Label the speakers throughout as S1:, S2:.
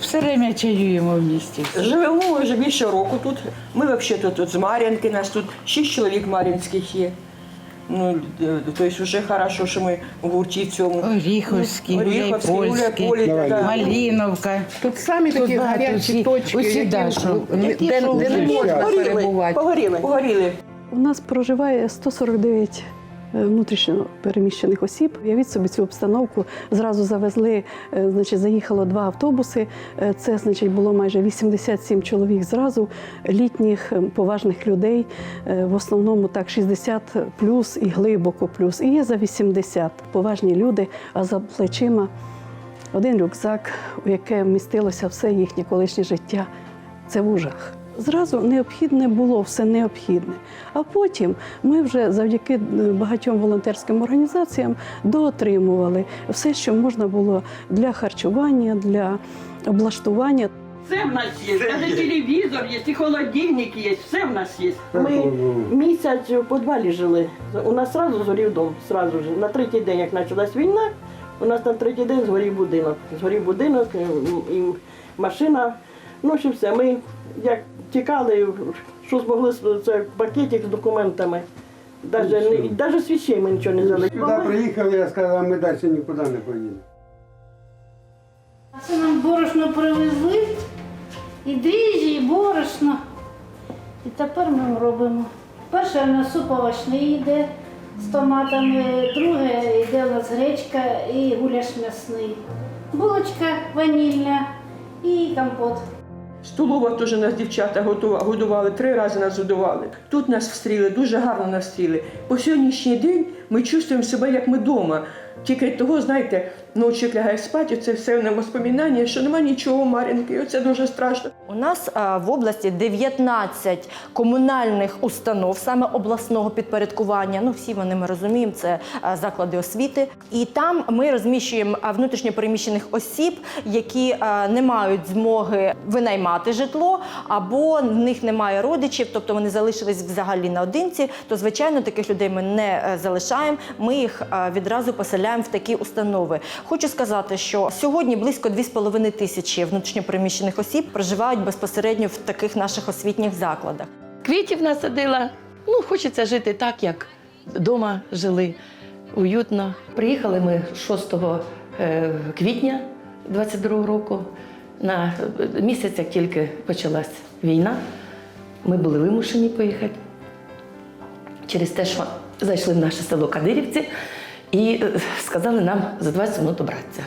S1: все время чаюємо в місті.
S2: Живемо вже більше року тут. Ми взагалі тут, тут з Мар'їнки, нас тут шість чоловік мар'їнських є. Ну, е, тобто вже хорошо, що ми в гурті цьому.
S1: Оріховський,
S2: Оріховський,
S1: Гуляйпольський,
S2: Гуляйполі, да.
S1: Маліновка.
S3: Тут самі
S1: Тут
S3: такі
S1: багато
S3: гарячі точки,
S1: усі,
S3: які,
S1: да, що-
S3: де,
S1: які,
S3: де
S1: що
S3: не
S1: вже
S3: можна перебувати.
S2: погоріли. Погоріли.
S4: У нас проживає 149 е, внутрішньо переміщених осіб. Уявіть собі цю обстановку. Зразу завезли, е, значить, заїхало два автобуси. Е, Це значить було майже 87 чоловік зразу, літніх е, поважних людей. Е, В основному так 60 плюс і глибоко плюс. І є за 80 поважні люди, а за плечима один рюкзак, у яке вмістилося все їхнє колишнє життя. Це в ужах. Зразу необхідне було все необхідне. А потім ми вже завдяки е, багатьом волонтерським організаціям доотримували все, що можна було для харчування, для облаштування.
S5: Все в нас є, навіть телевізор є, і холодильник є, все в нас є. Ми місяць у підвалі жили. У нас одразу згорів дом, сразу ж. На третій день, як почалась війна, у нас на третій день згорів будинок. Згорів будинок і, і машина. Ну що все. Ми як тікали, що змогли це пакетик з документами. Даже свічей ми нічого не взяли.
S6: Сюди приїхали, я сказав, ми далі нікуди не поїдемо.
S7: Це нам борошно привезли, і дріжджі, і борошно. І тепер ми робимо. Перше у нас суп овочний йде з томатами, друге йде у нас гречка і гуляш м'ясний. Булочка ванільна і компот.
S2: Столова теж нас дівчата годували, три рази нас годували. Тут нас встріли, дуже гарно нас встріли. По сьогоднішній день ми чувствуємо себе як ми вдома. Тільки того, знаєте, ночі лягає спати, це все на воспоминання, що немає нічого Мар'їнки, і оце дуже страшно.
S8: У нас в області 19 комунальних установ, саме обласного підпорядкування. Ну, всі вони ми розуміємо, це заклади освіти. І там ми розміщуємо а, внутрішньо переміщених осіб, які не мають змоги винаймати житло, або в них немає родичів, тобто вони залишились взагалі наодинці. То звичайно таких людей ми не е, залишаємо. Ми їх відразу поселяємо в такі установи. Хочу сказати, що сьогодні близько 2,5 тисячі внутрішньопереміщених осіб проживають безпосередньо в таких наших освітніх закладах.
S9: Квітів насадила. Ну, хочеться жити так, як вдома жили, уютно. Приїхали ми 6 е, квітня 22 року. На місяць, як тільки почалась війна, ми були вимушені поїхати через те, що зайшли в наше село Кадирівці і е, сказали нам за 20 минут добратися.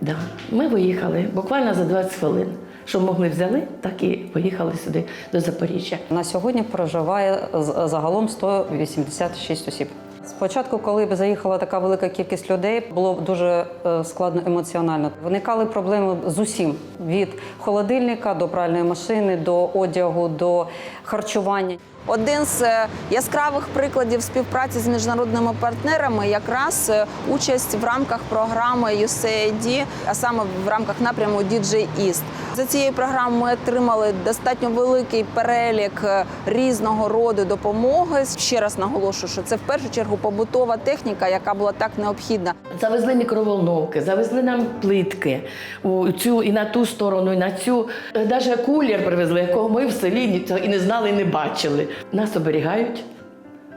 S9: Да. Ми виїхали буквально за 20 хвилин. Що могли взяли, так і поїхали сюди до Запоріжжя.
S10: На сьогодні проживає загалом 186 осіб. Спочатку, коли б заїхала така велика кількість людей, було дуже е, складно емоціонально. Виникали проблеми з усім: від холодильника до пральної машини, до одягу, до харчування.
S11: Один з е, яскравих прикладів співпраці з міжнародними партнерами якраз е, участь в рамках програми USAID, а саме в рамках напряму DJ East. За цією програмою ми отримали достатньо великий перелік е, різного роду допомоги. Ще раз наголошую, що це в першу чергу побутова техніка, яка була так необхідна.
S9: Завезли мікроволновки, завезли нам плитки у цю і на ту сторону, і на цю. Навіть кулір привезли, якого ми в селі і не знали, і не бачили. Нас оберігають,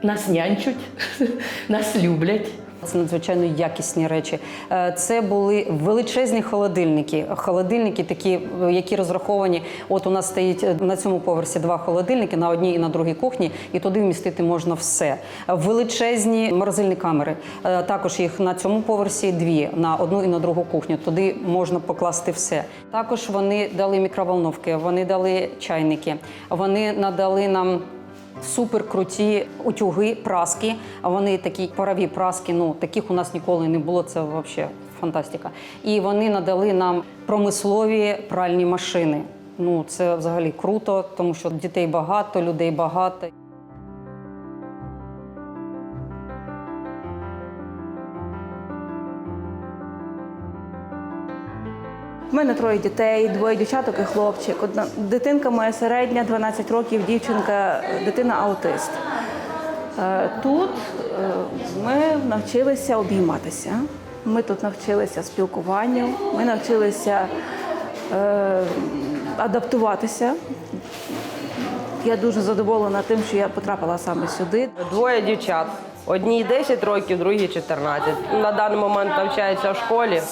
S9: нас нянчуть, нас люблять.
S10: Це надзвичайно якісні речі. Е, Це були величезні холодильники. Холодильники, такі, е, які розраховані. От у нас стоїть е, на цьому поверсі два холодильники на одній і на другій кухні, і туди вмістити можна все. Величезні морозильні камери. Також їх на цьому поверсі дві на одну і на другу кухню. Туди можна покласти все. Також вони дали мікроволновки, вони дали чайники, вони надали нам. Супер круті утюги, праски. А вони такі парові праски. Ну таких у нас ніколи не було. Це взагалі фантастика. І вони надали нам промислові пральні машини. Ну це взагалі круто, тому що дітей багато, людей багато.
S12: У мене троє дітей, двоє дівчаток і хлопчик. Одна дитинка моя середня, 12 років, дівчинка, дитина аутист. Е, Тут е, ми навчилися обійматися. Ми тут навчилися спілкуванню, ми навчилися е, адаптуватися. Я дуже задоволена тим, що я потрапила саме сюди.
S3: Двоє дівчат. Одній 10 років, другій 14. На даний момент навчаються в школі.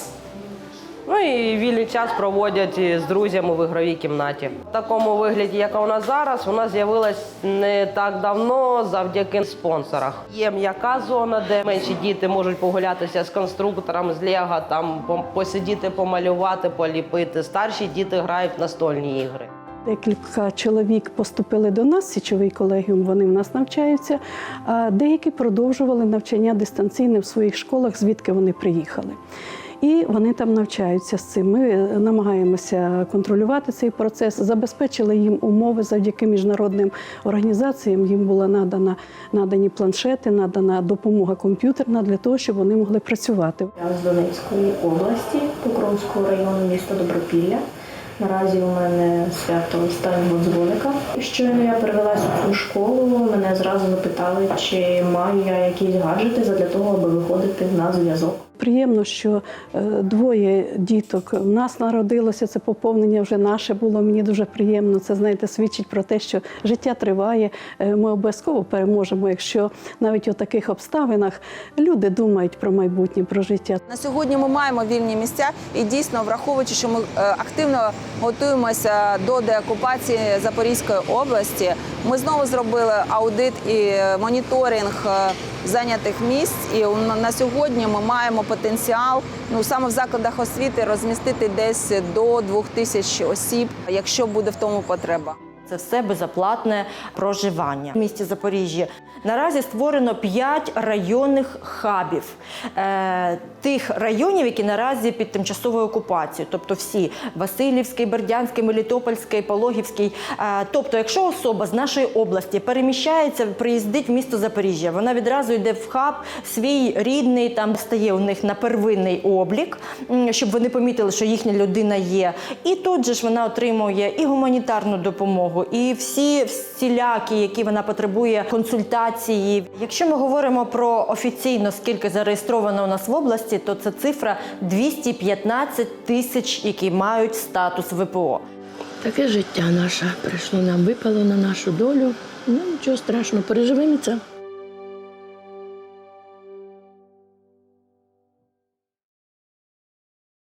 S3: Ну і вільний час проводять з друзями в ігровій кімнаті. В такому вигляді, яка у нас зараз, вона з'явилась не так давно завдяки спонсорах. Є м'яка зона, де менші діти можуть погулятися з конструктором, з Лего, там посидіти, помалювати, поліпити. Старші діти грають в настольні ігри.
S4: Декілька чоловік поступили до нас, січовий колегіум, вони в нас навчаються, а деякі продовжували навчання дистанційне в своїх школах, звідки вони приїхали. І вони там навчаються з цим. Ми намагаємося контролювати цей процес, забезпечили їм умови завдяки міжнародним організаціям. Їм була надана надані планшети, надана допомога комп'ютерна для того, щоб вони могли працювати.
S13: Я з Донецької області, Покровського району, місто Добропілля. Наразі у мене свято останнього дзвоника. Щойно я перевелася цю школу, мене зразу запитали, чи маю я якісь гаджети для того, аби виходити на зв'язок.
S4: Приємно, що е, двоє діток в нас народилося. Це поповнення вже наше було. Мені дуже приємно. Це знаєте, свідчить про те, що життя триває. Е, Ми обов'язково переможемо, якщо навіть у таких обставинах люди думають про майбутнє, про життя.
S11: На сьогодні ми маємо вільні місця і дійсно, враховуючи, що ми е, активно готуємося до деокупації Запорізької області, ми знову зробили аудит і моніторинг зайнятих місць. І на сьогодні ми маємо потенціал ну саме в закладах освіти розмістити десь до двох тисяч осіб, якщо буде в тому потреба.
S8: Це все безоплатне проживання в місті Запоріжжя. Наразі створено 5 районних хабів е, тих районів, які наразі під тимчасовою окупацією, тобто всі Васильівський, Бердянський, Мелітопольський, Пологівський. Е, тобто, якщо особа з нашої області переміщається, приїздить в місто Запоріжжя, вона відразу йде в хаб свій рідний, там стає у них на первинний облік, щоб вони помітили, що їхня людина є. І тут же ж вона отримує і гуманітарну допомогу, і всі всілякі, які вона потребує консультації. Якщо ми говоримо про офіційно, скільки зареєстровано у нас в області, то це цифра 215 тисяч, які мають статус ВПО.
S9: Таке життя наше прийшло нам, випало на нашу долю. Ну нічого страшного, переживемо це.